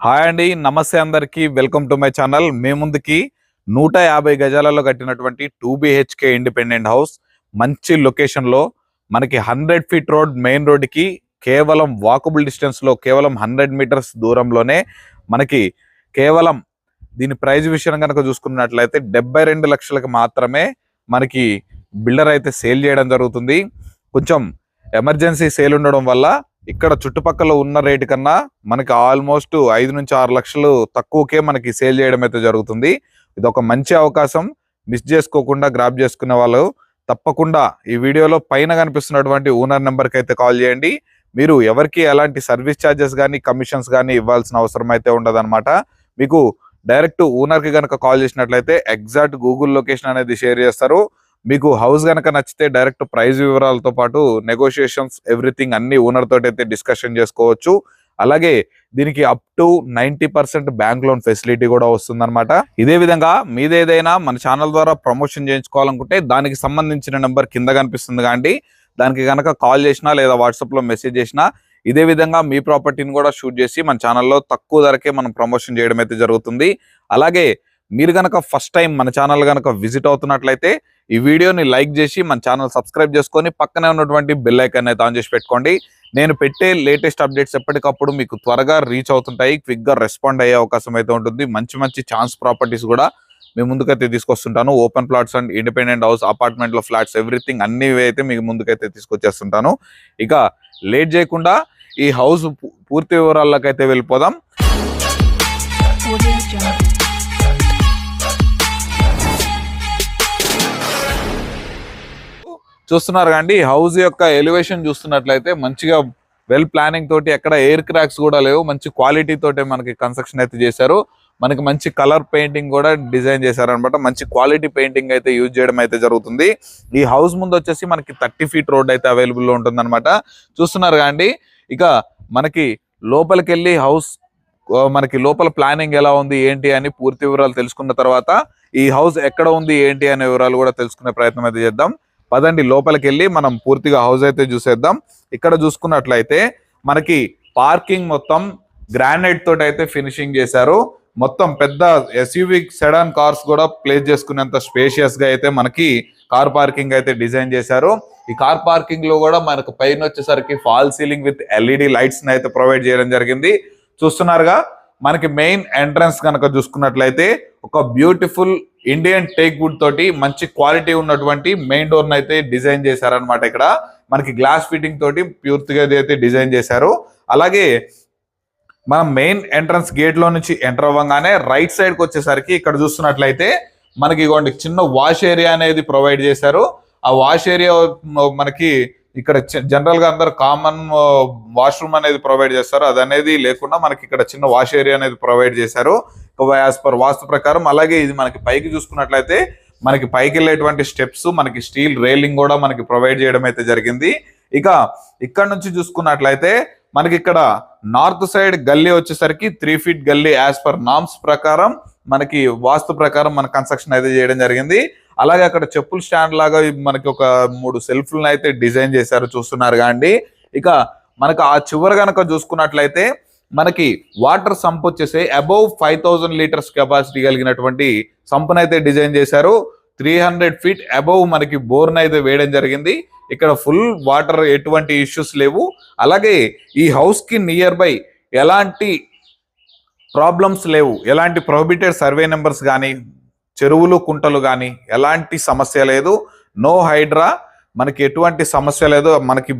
Hi అండి నమస్తే అందరికి. Welcome to my channel. మీ ముందుకి నూట యాభై గజాలలో కట్టినటువంటి టూ బిహెచ్కే ఇండిపెండెంట్ హౌస్ మంచి లొకేషన్లో మనకి హండ్రెడ్ ఫీట్ రోడ్ మెయిన్ రోడ్కి కేవలం వాకబుల్ డిస్టెన్స్లో కేవలం హండ్రెడ్ మీటర్స్ దూరంలోనే మనకి కేవలం దీని ప్రైజ్ విషయం కనుక చూసుకున్నట్లయితే డెబ్బై రెండు లక్షలకు మాత్రమే మనకి బిల్డర్ అయితే సేల్ చేయడం జరుగుతుంది. కొంచెం ఎమర్జెన్సీ సేల్ ఉండడం వల్ల ఇక్కడ చుట్టుపక్కల ఉన్న రేటు కన్నా మనకి ఆల్మోస్ట్ ఐదు నుంచి ఆరు లక్షలు తక్కువకే మనకి సేల్ చేయడం అయితే జరుగుతుంది. ఇది ఒక మంచి అవకాశం. మిస్ చేసుకోకుండా గ్రాప్ చేసుకునే వాళ్ళు తప్పకుండా ఈ వీడియోలో పైన కనిపిస్తున్నటువంటి ఓనర్ నెంబర్కి అయితే కాల్ చేయండి. మీరు ఎవరికి ఎలాంటి సర్వీస్ ఛార్జెస్ కానీ కమిషన్స్ కానీ ఇవ్వాల్సిన అవసరం అయితే ఉండదన్నమాట. మీకు డైరెక్ట్ ఓనర్కి కనుక కాల్ చేసినట్లయితే ఎగ్జాక్ట్ గూగుల్ లొకేషన్ అనేది షేర్ చేస్తారు. మీకు హౌస్ కనుక నచ్చితే డైరెక్ట్ ప్రైస్ వివరాలతో పాటు నెగోషియేషన్స్ ఎవ్రీథింగ్ అన్ని ఓనర్ తోటి అయితే డిస్కషన్ చేసుకోవచ్చు. అలాగే దీనికి up to ninety percent bank loan facility కూడా వస్తుందన్నమాట. ఇదే విధంగా మీదేదైనా మన ఛానల్ ద్వారా ప్రమోషన్ చేయించుకోవాలనుకుంటే దానికి సంబంధించిన నెంబర్ కింద కనిపిస్తుంది కానీ దానికి కనుక కాల్ చేసినా లేదా వాట్సాప్లో మెసేజ్ చేసినా ఇదే విధంగా మీ ప్రాపర్టీని కూడా షూట్ చేసి మన ఛానల్లో తక్కువ ధరకే మనం ప్రమోషన్ చేయడం అయితే జరుగుతుంది. అలాగే మీరు కనుక ఫస్ట్ టైం మన ఛానల్ కనుక విజిట్ అవుతున్నట్లయితే ఈ వీడియోని లైక్ చేసి మన ఛానల్ సబ్స్క్రైబ్ చేసుకొని పక్కనే ఉన్నటువంటి బెల్ ఐకాన్ అయితే ఆన్ చేసి పెట్టుకోండి. నేను పెట్టే లేటెస్ట్ అప్డేట్స్ ఎప్పటికప్పుడు మీకు త్వరగా రీచ్ అవుతుంటాయి క్విక్గా రెస్పాండ్ అయ్యే అవకాశం అయితే ఉంటుంది. మంచి మంచి ఛాన్స్ ప్రాపర్టీస్ కూడా మీ ముందుకైతే తీసుకొస్తుంటాను. Open plots and independent house అపార్ట్మెంట్లో ఫ్లాట్స్ ఎవ్రీథింగ్ అన్ని అయితే మీకు ముందుకైతే తీసుకొచ్చేస్తుంటాను. ఇక లేట్ చేయకుండా ఈ హౌస్ పూర్తి వివరాల్లోకి అయితే వెళ్ళిపోదాం చూస్తున్నారు కండి హౌస్ యొక్క ఎలివేషన్ చూస్తున్నట్లయితే మంచిగా వెల్ ప్లానింగ్ తోటి ఎక్కడ ఎయిర్ క్రాక్స్ కూడా లేవు. మంచి క్వాలిటీ తోటి మనకి కన్స్ట్రక్షన్ అయితే చేశారు. మనకి మంచి కలర్ పెయింటింగ్ కూడా డిజైన్ చేశారనమాట మంచి క్వాలిటీ పెయింటింగ్ అయితే యూజ్ చేయడం అయితే జరుగుతుంది. ఈ హౌస్ ముందు వచ్చేసి మనకి థర్టీ ఫీట్ రోడ్ అయితే అవైలబుల్ ఉంటుందన్నమాట. ఉంటుంది అనమాట చూస్తున్నారు కానీ ఇక మనకి లోపలికి వెళ్ళి హౌస్ మనకి లోపల ప్లానింగ్ ఎలా ఉంది ఏంటి అని పూర్తి వివరాలు తెలుసుకున్న తర్వాత ఈ హౌస్ ఎక్కడ ఉంది ఏంటి అనే వివరాలు కూడా తెలుసుకునే ప్రయత్నం అయితే చేద్దాం. పదండి లోపలికి వెళ్ళి మనం పూర్తిగా హౌస్ అయితే చూసేద్దాం. ఇక్కడ చూసుకున్నట్లయితే మనకి పార్కింగ్ మొత్తం గ్రానైట్ తోటి అయితే ఫినిషింగ్ చేశారు. మొత్తం పెద్ద ఎస్యూవి సెడాన్ కార్స్ కూడా ప్లేస్ చేసుకునేంత స్పేషియస్గా అయితే మనకి కార్ పార్కింగ్ అయితే డిజైన్ చేశారు. ఈ కార్ పార్కింగ్లో కూడా మనకు పైన వచ్చేసరికి fall ceiling with LED lights అయితే ప్రొవైడ్ చేయడం జరిగింది. చూస్తున్నారుగా మనకి మెయిన్ ఎంట్రన్స్ కనుక చూసుకున్నట్లయితే ఒక బ్యూటిఫుల్ ఇండియన్ టేక్ వుడ్ తోటి మంచి క్వాలిటీ ఉన్నటువంటి మెయిన్ డోర్ అయితే డిజైన్ చేశారనమాట ఇక్కడ. మనకి గ్లాస్ ఫిట్టింగ్ తోటి పూర్తిగా అయితే డిజైన్ చేశారు. అలాగే మనం మెయిన్ ఎంట్రన్స్ గేట్లో నుంచి ఎంటర్ అవ్వగానే రైట్ సైడ్కి వచ్చేసరికి ఇక్కడ చూస్తున్నట్లయితే మనకి ఇగోండి చిన్న వాష్ ఏరియా అనేది ప్రొవైడ్ చేశారు. ఆ వాష్ ఏరియా మనకి ఇక్కడ జనరల్గా అందరు కామన్ వాష్రూమ్ అనేది ప్రొవైడ్ చేస్తారు. అది అనేది లేకుండా మనకి ఇక్కడ చిన్న వాష్ ఏరియా అనేది ప్రొవైడ్ చేశారు. యాజ్ పర్ వాస్తు ప్రకారం. అలాగే ఇది మనకి పైకి చూసుకున్నట్లయితే మనకి పైకి వెళ్ళేటువంటి స్టెప్స్ మనకి స్టీల్ రైలింగ్ కూడా మనకి ప్రొవైడ్ చేయడం అయితే జరిగింది. ఇక ఇక్కడ నుంచి చూసుకున్నట్లయితే మనకి ఇక్కడ నార్త్ సైడ్ గల్లీ వచ్చేసరికి త్రీ ఫీట్ గల్లీ యాజ్ పర్ నామ్స్ ప్రకారం మనకి వాస్తు ప్రకారం మన కన్స్ట్రక్షన్ అయితే చేయడం జరిగింది. అలాగే అక్కడ చెప్పుల స్టాండ్ లాగా మనకి ఒక మూడు సెల్ఫ్లను అయితే డిజైన్ చేశారు చూస్తున్నారు కాండి. ఇక మనకు ఆ చివరి కనుక చూసుకున్నట్లయితే మనకి వాటర్ సంప్ వచ్చేసి above five thousand litres capacity కలిగినటువంటి సంపును అయితే డిజైన్ చేశారు. త్రీ హండ్రెడ్ ఫీట్ అబౌవ్ మనకి బోర్న్ అయితే వేయడం జరిగింది. ఇక్కడ ఫుల్ వాటర్ ఎటువంటి ఇష్యూస్ లేవు. అలాగే ఈ హౌస్కి నియర్ బై ఎలాంటి ప్రాబ్లమ్స్ లేవు. ఎలాంటి ప్రొహిబిటెడ్ సర్వే నెంబర్స్ కానీ చెరువులు కుంటలు కానీ ఎలాంటి సమస్య లేదు. నో హైడ్రా. మనకి ఎటువంటి సమస్య లేదు. మనకి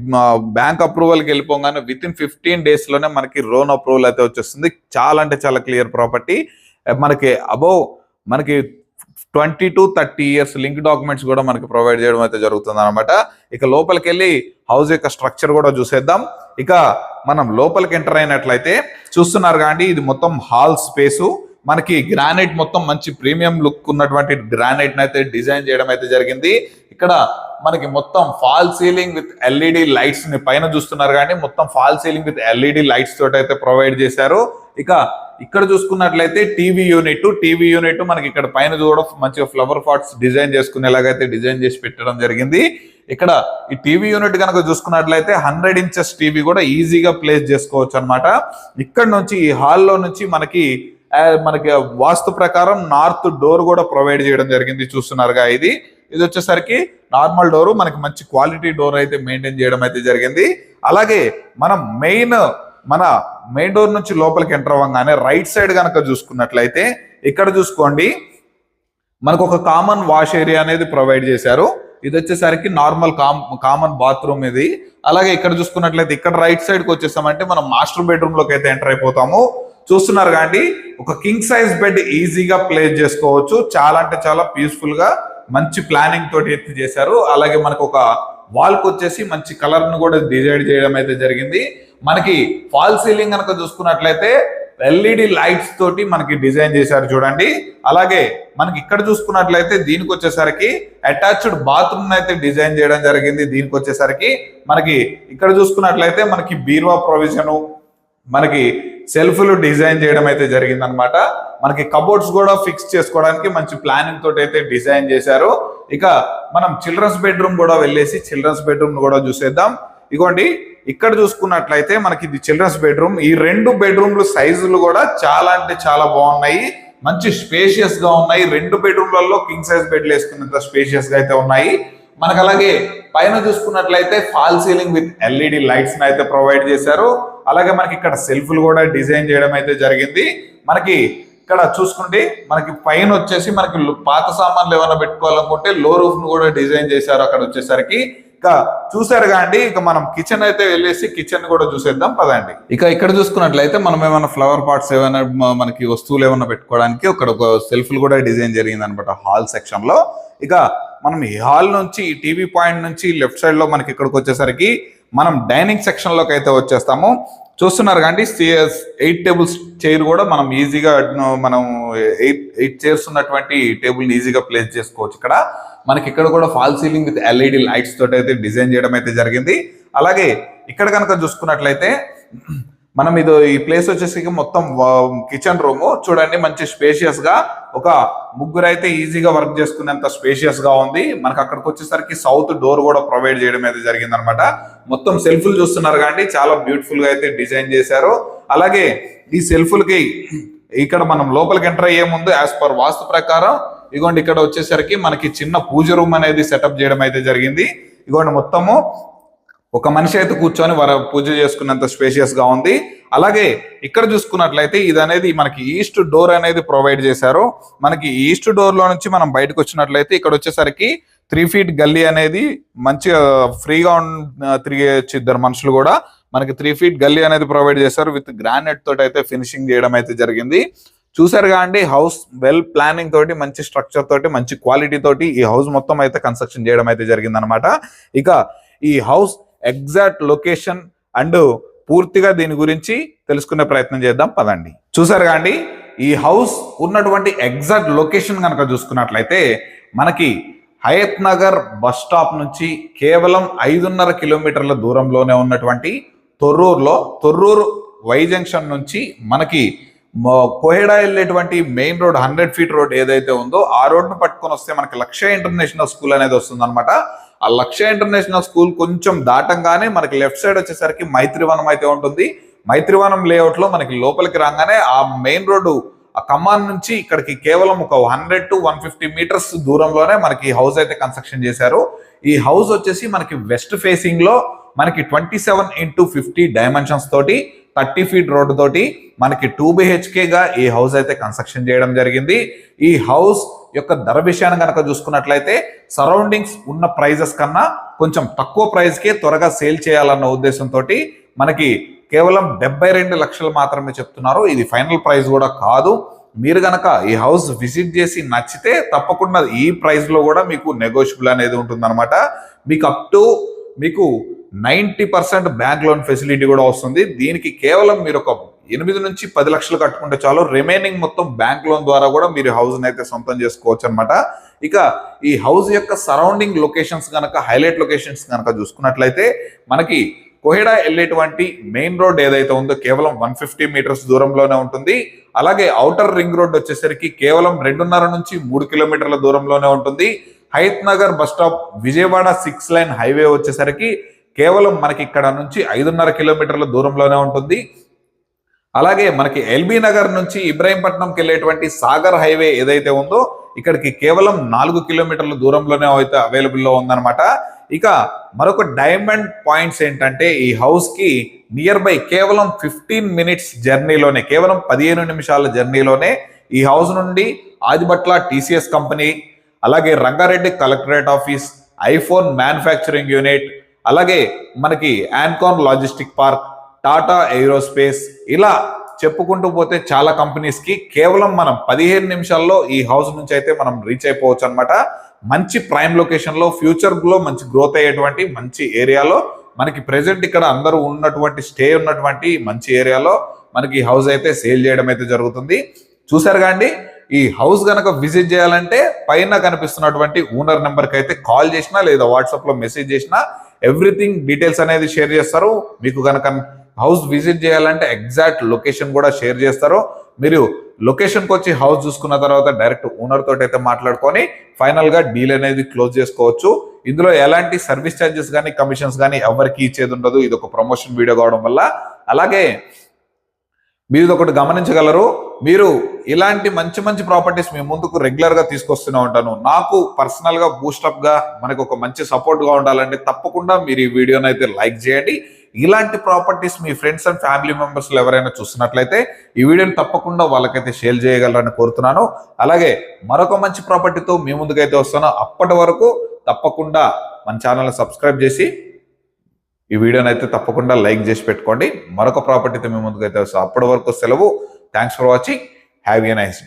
బ్యాంక్ అప్రూవల్కి వెళ్ళిపోగానే విత్ ఇన్ ఫిఫ్టీన్ డేస్లోనే మనకి లోన్ అప్రూవల్ అయితే వచ్చేస్తుంది. చాలా అంటే చాలా క్లియర్ ప్రాపర్టీ మనకి అబౌవ్ మనకి twenty to thirty years link documents కూడా మనకి ప్రొవైడ్ చేయడం అయితే జరుగుతుంది అనమాట ఇక లోపలికి వెళ్ళి హౌస్ యొక్క స్ట్రక్చర్ కూడా చూసేద్దాం. ఇక మనం లోపలికి ఎంటర్ అయినట్లయితే చూస్తున్నారు కానీ ఇది మొత్తం హాల్ స్పేసు మనకి గ్రానైట్ మొత్తం మంచి ప్రీమియం లుక్ ఉన్నటువంటి గ్రానైట్ అయితే డిజైన్ చేయడం అయితే జరిగింది. ఇక్కడ మనకి మొత్తం ఫాల్ సీలింగ్ విత్ ఎల్ఈడి లైట్స్ని పైన చూస్తున్నారు కానీ మొత్తం fall ceiling with LED lights తోటి అయితే ప్రొవైడ్ చేశారు. ఇక ఇక్కడ చూసుకున్నట్లయితే టీవీ యూనిట్ టీవీ యూనిట్ మనకి ఇక్కడ పైన కూడా మంచిగా ఫ్లవర్ పాట్స్ డిజైన్ చేసుకునేలాగైతే డిజైన్ చేసి పెట్టడం జరిగింది. ఇక్కడ ఈ టీవీ యూనిట్ కనుక చూసుకున్నట్లయితే హండ్రెడ్ ఇంచెస్ టీవీ కూడా ఈజీగా ప్లేస్ చేసుకోవచ్చు అనమాట ఇక్కడ నుంచి ఈ హాల్లో నుంచి మనకి మనకి వాస్తు ప్రకారం నార్త్ డోర్ కూడా ప్రొవైడ్ చేయడం జరిగింది చూస్తున్నారుగా ఇది. ఇది వచ్చేసరికి నార్మల్ డోర్ మనకి మంచి క్వాలిటీ డోర్ అయితే మెయింటైన్ చేయడం అయితే జరిగింది. అలాగే మనం మెయిన్ మన మెయిన్ డోర్ నుంచి లోపలికి ఎంటర్ అవ్వగానే రైట్ సైడ్ కనుక చూసుకున్నట్లయితే ఇక్కడ చూసుకోండి మనకు ఒక కామన్ వాష్ ఏరియా అనేది ప్రొవైడ్ చేశారు. ఇది వచ్చేసరికి నార్మల్ కామ్ కామన్ బాత్రూమ్ ఇది. అలాగే ఇక్కడ చూసుకున్నట్లయితే ఇక్కడ రైట్ సైడ్కి వచ్చేసామంటే మనం మాస్టర్ బెడ్రూమ్లోకి అయితే ఎంటర్ అయిపోతాము. చూస్తున్నారు కానీ ఒక కింగ్ సైజ్ బెడ్ ఈజీగా ప్లేస్ చేసుకోవచ్చు. చాలా అంటే చాలా పీస్ఫుల్గా మంచి ప్లానింగ్ తోటి ఎత్తి చేశారు. అలాగే మనకు ఒక వాల్కి వచ్చేసి మంచి కలర్ను కూడా డిజైడ్ చేయడం అయితే జరిగింది. మనకి ఫాల్ సీలింగ్ కనుక చూసుకున్నట్లయితే ఎల్ఈడి లైట్స్ తోటి మనకి డిజైన్ చేశారు చూడండి. అలాగే మనకి ఇక్కడ చూసుకున్నట్లయితే దీనికి వచ్చేసరికి అటాచ్డ్ బాత్రూమ్ అయితే డిజైన్ చేయడం జరిగింది. దీనికి వచ్చేసరికి మనకి ఇక్కడ చూసుకున్నట్లయితే మనకి బీరువా ప్రొవిజను మనకి సెల్ఫ్లు డిజైన్ చేయడం అయితే జరిగింది అనమాట మనకి కబోర్డ్స్ కూడా ఫిక్స్ చేసుకోవడానికి మంచి ప్లానింగ్ తోటి అయితే డిజైన్ చేశారు. ఇక మనం చిల్డ్రన్స్ బెడ్రూమ్ కూడా వెళ్ళేసి చిల్డ్రన్స్ బెడ్రూమ్ కూడా చూసేద్దాం. ఇగోండి ఇక్కడ చూసుకున్నట్లయితే మనకి ఇది చిల్డ్రన్స్ బెడ్రూమ్ ఈ రెండు బెడ్రూమ్లు సైజులు కూడా చాలా అంటే చాలా బాగున్నాయి. మంచి స్పేషియస్గా ఉన్నాయి. రెండు బెడ్రూమ్లలో కింగ్ సైజ్ బెడ్లు వేసుకున్నంత స్పేషియస్గా అయితే ఉన్నాయి. మనకు అలాగే పైన చూసుకున్నట్లయితే fall ceiling with LED lights అయితే ప్రొవైడ్ చేశారు. అలాగే మనకి ఇక్కడ సెల్ఫ్లు కూడా డిజైన్ చేయడం అయితే జరిగింది. మనకి ఇక్కడ చూసుకుంటే మనకి పైన వచ్చేసి మనకి పాత సామాన్లు ఏమైనా పెట్టుకోవాలనుకుంటే లో రూఫ్ను కూడా డిజైన్ చేశారు అక్కడ వచ్చేసరికి. ఇక చూసారు కాండి ఇక మనం కిచెన్ అయితే వెళ్ళేసి కిచెన్ కూడా చూసేద్దాం పదండి. ఇక ఇక్కడ చూసుకున్నట్లయితే మనం ఏమైనా ఫ్లవర్ పాట్స్ ఏమైనా మనకి వస్తువులు ఏమైనా పెట్టుకోవడానికి ఇక్కడ ఒక సెల్ఫ్లు కూడా డిజైన్ జరిగింది అనమాట హాల్ సెక్షన్లో. ఇక మనం ఈ హాల్ నుంచి ఈ టీవీ పాయింట్ నుంచి లెఫ్ట్ సైడ్లో మనకి ఇక్కడికి వచ్చేసరికి మనం డైనింగ్ సెక్షన్లోకి అయితే వచ్చేస్తాము. చూస్తున్నారు కానీ ఎయిట్ టేబుల్స్ చైర్ కూడా మనం ఈజీగా మనం ఎయిట్ ఎయిట్ చైర్స్ ఉన్నటువంటి టేబుల్ ఈజీగా ప్లేస్ చేసుకోవచ్చు. ఇక్కడ మనకి ఇక్కడ కూడా fall ceiling with LED lights తోటి అయితే డిజైన్ చేయడం అయితే జరిగింది. అలాగే ఇక్కడ కనుక చూసుకున్నట్లయితే మనం ఇది ఈ ప్లేస్ వచ్చేసి మొత్తం కిచెన్ రూమ్ చూడండి మంచి స్పేషియస్గా ఒక ముగ్గురు అయితే ఈజీగా వర్క్ చేసుకునేంత స్పేషియస్గా ఉంది. మనకి అక్కడికి వచ్చేసరికి సౌత్ డోర్ కూడా ప్రొవైడ్ చేయడం అయితే జరిగింది అనమాట మొత్తం సెల్ఫ్లు చూస్తున్నారు కానీ చాలా బ్యూటిఫుల్గా అయితే డిజైన్ చేశారు. అలాగే ఈ సెల్ఫ్లకి ఇక్కడ మనం లోపలికి ఎంటర్ అయ్యే ముందు యాజ్ పర్ వాస్తు ప్రకారం ఇగోండి ఇక్కడ వచ్చేసరికి మనకి చిన్న పూజ రూమ్ అనేది సెటప్ చేయడం అయితే జరిగింది. ఇగోండి మొత్తము ఒక మనిషి అయితే కూర్చొని వర పూజ చేసుకున్నంత స్పేషియస్గా ఉంది. అలాగే ఇక్కడ చూసుకున్నట్లయితే ఇది అనేది మనకి ఈస్ట్ డోర్ అనేది ప్రొవైడ్ చేశారు. మనకి ఈస్ట్ డోర్లో నుంచి మనం బయటకు వచ్చినట్లయితే ఇక్కడ వచ్చేసరికి త్రీ ఫీట్ గల్లీ అనేది మంచిగా ఫ్రీగా తిరిగేయచ్చు ఇద్దరు మనుషులు కూడా. మనకి త్రీ ఫీట్ గల్లీ అనేది ప్రొవైడ్ చేశారు. విత్ గ్రానైట్ తోటి అయితే ఫినిషింగ్ చేయడం అయితే జరిగింది. చూసారుగా అండి హౌస్ వెల్ ప్లానింగ్ తోటి మంచి స్ట్రక్చర్ తోటి మంచి క్వాలిటీ తోటి ఈ హౌస్ మొత్తం అయితే కన్స్ట్రక్షన్ చేయడం అయితే జరిగిందనమాట. ఇక ఈ హౌస్ ఎగ్జాక్ట్ లొకేషన్ అండ్ పూర్తిగా దీని గురించి తెలుసుకునే ప్రయత్నం చేద్దాం పదండి. చూసారు కాండి ఈ హౌస్ ఉన్నటువంటి ఎగ్జాక్ట్ లొకేషన్ కనుక చూసుకున్నట్లయితే మనకి హయత్ నగర్ బస్ స్టాప్ నుంచి కేవలం ఐదున్నర కిలోమీటర్ల దూరంలోనే ఉన్నటువంటి తొర్రూరులో తొర్రూరు వై జంక్షన్ నుంచి మనకి కోహెడా వెళ్ళేటువంటి main road hundred feet road ఏదైతే ఉందో ఆ రోడ్ను పట్టుకొని వస్తే మనకి లక్ష్య ఇంటర్నేషనల్ స్కూల్ అనేది వస్తుందనమాట ఆ లక్ష్య ఇంటర్నేషనల్ స్కూల్ కొంచెం దాటంగానే మనకి లెఫ్ట్ సైడ్ వచ్చేసరికి మైత్రివనం అయితే ఉంటుంది. మైత్రివనం లేఅవుట్లో మనకి లోపలికి రాగానే ఆ మెయిన్ రోడ్డు ఆ కమాన్ నుంచి ఇక్కడికి కేవలం ఒక hundred to one fifty metres దూరంలోనే మనకి హౌస్ అయితే కన్స్ట్రక్షన్ చేశారు. ఈ హౌస్ వచ్చేసి మనకి వెస్ట్ ఫేసింగ్లో మనకి twenty seven into fifty dimensions తోటి థర్టీ ఫీట్ రోడ్ తోటి మనకి టూ బిహెచ్కే గా ఈ హౌస్ అయితే కన్స్ట్రక్షన్ చేయడం జరిగింది. ఈ హౌస్ యొక్క ధర విషయాన్ని కనుక చూసుకున్నట్లయితే సరౌండింగ్స్ ఉన్న ప్రైజెస్ కన్నా కొంచెం తక్కువ ప్రైస్కే త్వరగా సేల్ చేయాలన్న ఉద్దేశంతో మనకి కేవలం డెబ్బై రెండు లక్షలు మాత్రమే చెప్తున్నారు. ఇది ఫైనల్ ప్రైస్ కూడా కాదు. మీరు గనక ఈ హౌస్ విజిట్ చేసి నచ్చితే తప్పకుండా ఈ ప్రైస్లో కూడా మీకు నెగోషియబుల్ అనేది ఉంటుందన్నమాట. మీకు అప్ టు మీకు ninety percent bank loan facility కూడా వస్తుంది. దీనికి కేవలం మీరు ఒక ఎనిమిది నుంచి పది లక్షలు కట్టుకుంటే చాలు. రిమైనింగ్ మొత్తం బ్యాంక్ లోన్ ద్వారా కూడా మీరు హౌస్ని అయితే సొంతం చేసుకోవచ్చు అనమాట ఇక ఈ హౌస్ యొక్క సరౌండింగ్ లొకేషన్స్ కనుక హైలైట్ లొకేషన్స్ కనుక చూసుకున్నట్లయితే మనకి కోహెడా వెళ్ళేటువంటి మెయిన్ రోడ్ ఏదైతే ఉందో కేవలం వన్ ఫిఫ్టీ మీటర్స్ దూరంలోనే ఉంటుంది. అలాగే ఔటర్ రింగ్ రోడ్ వచ్చేసరికి కేవలం రెండున్నర నుంచి మూడు కిలోమీటర్ల దూరంలోనే ఉంటుంది. Hayathnagar bus stop Vijayawada six line highway వచ్చేసరికి కేవలం మనకి ఇక్కడ నుంచి ఐదున్నర కిలోమీటర్ల దూరంలోనే ఉంటుంది. అలాగే మనకి ఎల్బీ నగర్ నుంచి ఇబ్రాహీంపట్నంకి వెళ్ళేటువంటి సాగర్ హైవే ఏదైతే ఉందో ఇక్కడికి కేవలం నాలుగు కిలోమీటర్ల దూరంలోనే అయితే అవైలబుల్లో ఉందన్నమాట. ఇక మరొక డైమండ్ పాయింట్స్ ఏంటంటే ఈ హౌస్కి నియర్ బై కేవలం ఫిఫ్టీన్ మినిట్స్ జర్నీలోనే కేవలం పదిహేను నిమిషాల జర్నీలోనే ఈ హౌస్ నుండి ఆదిబట్ల టీసీఎస్ కంపెనీ అలాగే Rangareddy collectorate office iPhone manufacturing unit అలాగే మనకి యాన్కాన్ లాజిస్టిక్ పార్క్ టాటా ఏరోస్పేస్ ఇలా చెప్పుకుంటూ పోతే చాలా కంపెనీస్కి కేవలం మనం పదిహేను నిమిషాల్లో ఈ హౌస్ నుంచి అయితే మనం రీచ్ అయిపోవచ్చు అనమాట మంచి ప్రైమ్ లొకేషన్లో ఫ్యూచర్లో మంచి గ్రోత్ అయ్యేటువంటి మంచి ఏరియాలో మనకి ప్రెజెంట్ ఇక్కడ అందరూ ఉన్నటువంటి స్టే ఉన్నటువంటి మంచి ఏరియాలో మనకి హౌస్ అయితే సేల్ చేయడం అయితే జరుగుతుంది. చూసారు కాండి ఈ హౌస్ కనుక విజిట్ చేయాలంటే పైన కనిపిస్తున్నటువంటి ఓనర్ నెంబర్కి అయితే కాల్ చేసినా లేదా వాట్సాప్లో మెసేజ్ చేసినా ఎవ్రీథింగ్ డీటెయిల్స్ అనేది షేర్ చేస్తారు మీకు కనుక హౌస్ విజిట్ చేయాలంటే ఎగ్జాక్ట్ లొకేషన్ కూడా షేర్ చేస్తారు మీరు లొకేషన్కి వచ్చి హౌస్ చూసుకున్న తర్వాత డైరెక్ట్ ఓనర్ తోటి అయితే మాట్లాడుకొని ఫైనల్గా డీల్ అనేది క్లోజ్ చేసుకోవచ్చు. ఇందులో ఎలాంటి సర్వీస్ ఛార్జెస్ కానీ కమిషన్స్ కానీ ఎవరికి ఇచ్చేది ఉండదు. ఇది ఒక ప్రమోషన్ వీడియో కావడం వల్ల. అలాగే మీరు ఇది ఒకటి గమనించగలరు మీరు ఇలాంటి మంచి మంచి ప్రాపర్టీస్ మీ ముందుకు రెగ్యులర్గా తీసుకొస్తూనే ఉంటాను. నాకు పర్సనల్గా బూస్టప్గా మనకు ఒక మంచి సపోర్ట్గా ఉండాలంటే తప్పకుండా మీరు ఈ వీడియోని అయితే లైక్ చేయండి. ఇలాంటి ప్రాపర్టీస్ మీ ఫ్రెండ్స్ అండ్ ఫ్యామిలీ మెంబర్స్లో ఎవరైనా చూస్తున్నట్లయితే ఈ వీడియోని తప్పకుండా వాళ్ళకైతే షేర్ చేయగలరని కోరుతున్నాను. అలాగే మరొక మంచి ప్రాపర్టీతో మీ ముందుకైతే వస్తాను. అప్పటి వరకు తప్పకుండా మన ఛానల్ సబ్స్క్రైబ్ చేసి ఈ వీడియోని అయితే తప్పకుండా లైక్ చేసి పెట్టుకోండి. మరొక ప్రాపర్టీతో మేము ముందుకైతే అప్పటి వరకు సెలవు. Thanks for watching have a nice day